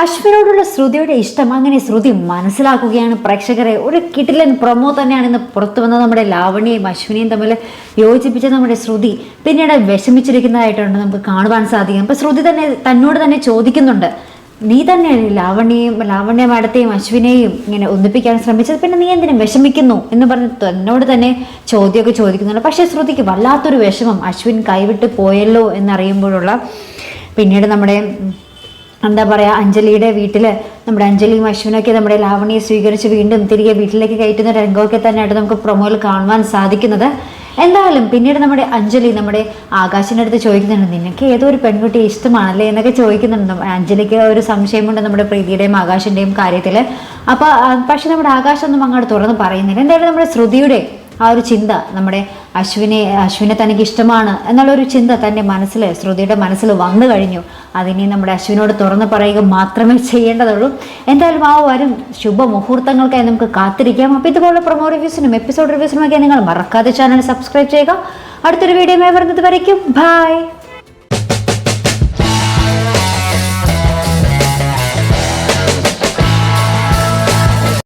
അശ്വിനോടുള്ള ശ്രുതിയുടെ ഇഷ്ടം. അങ്ങനെ ശ്രുതി മനസ്സിലാക്കുകയാണ്. പ്രേക്ഷകരെ ഒരു കിടിലൻ പ്രൊമോ തന്നെയാണ് ഇന്ന് പുറത്തു വന്ന നമ്മുടെ ലാവണ്യയും അശ്വിനിയും തമ്മിൽ യോജിപ്പിച്ച നമ്മുടെ ശ്രുതി. പിന്നീട് വിഷമിച്ചിരിക്കുന്നതായിട്ടുണ്ട് നമുക്ക് കാണുവാൻ സാധിക്കും. അപ്പം ശ്രുതി തന്നെ തന്നോട് തന്നെ ചോദിക്കുന്നുണ്ട്. നീ തന്നെയാണ് ലാവണ്യയും ലാവണ്യ മാഡത്തെയും അശ്വിനെയും ഇങ്ങനെ ഒന്നിപ്പിക്കാൻ ശ്രമിച്ചത്. പിന്നെ നീ എന്തിനും വിഷമിക്കുന്നു? എന്ന് പറഞ്ഞ് തന്നോട് തന്നെ ചോദ്യമൊക്കെ ചോദിക്കുന്നുണ്ട്. പക്ഷേ ശ്രുതിക്ക് വല്ലാത്തൊരു വിഷമം അശ്വിൻ കൈവിട്ട് പോയല്ലോ എന്നറിയുമ്പോഴുള്ള പിന്നീട് നമ്മുടെ എന്താ പറയുക അഞ്ജലിയുടെ വീട്ടിൽ നമ്മുടെ അഞ്ജലിയും അശ്വിനൊക്കെ നമ്മുടെ ലാവണിയെ സ്വീകരിച്ച് വീണ്ടും തിരികെ വീട്ടിലേക്ക് കയറ്റുന്ന രംഗമൊക്കെ തന്നെയായിട്ട് നമുക്ക് പ്രൊമോയിൽ കാണുവാൻ സാധിക്കുന്നത്. എന്തായാലും പിന്നീട് നമ്മുടെ അഞ്ജലി നമ്മുടെ ആകാശിന്റെ അടുത്ത് ചോദിക്കുന്നുണ്ട് നിനക്ക് ഏതോ ഒരു പെൺകുട്ടി ഇഷ്ടമാണല്ലേ? എന്നൊക്കെ ചോദിക്കുന്നുണ്ട്. അഞ്ജലിക്ക് ഒരു സംശയമുണ്ട് നമ്മുടെ പ്രീതിയുടെയും ആകാശിന്റെയും കാര്യത്തിൽ അപ്പോൾ പക്ഷെ നമ്മുടെ ആകാശമൊന്നും അങ്ങോട്ട് തുറന്ന് പറയുന്നില്ല. എന്തായാലും നമ്മുടെ ശ്രുതിയുടെ ആ ഒരു ചിന്ത നമ്മുടെ അശ്വിനെ അശ്വിനെ തനിക്ക് ഇഷ്ടമാണ് എന്നുള്ളൊരു ചിന്ത തന്റെ മനസ്സിൽ ശ്രുതിയുടെ മനസ്സിൽ വന്നു കഴിഞ്ഞു. അതിനെ നമ്മുടെ അശ്വിനോട് തുറന്നു പറയുക മാത്രമേ ചെയ്യേണ്ടതുള്ളൂ. എന്തായാലും ആ വരും ശുഭമുഹൂർത്തങ്ങൾക്കായി നമുക്ക് കാത്തിരിക്കാം. അപ്പോൾ ഇതുപോലെ പ്രൊമോ റിവ്യൂസിനും എപ്പിസോഡ് റിവ്യൂസിനും ഒക്കെ നിങ്ങൾ മറക്കാതെ ചാനൽ സബ്സ്ക്രൈബ് ചെയ്യുക. അടുത്തൊരു വീഡിയോ വരുന്നത് വരയ്ക്കും. ബൈ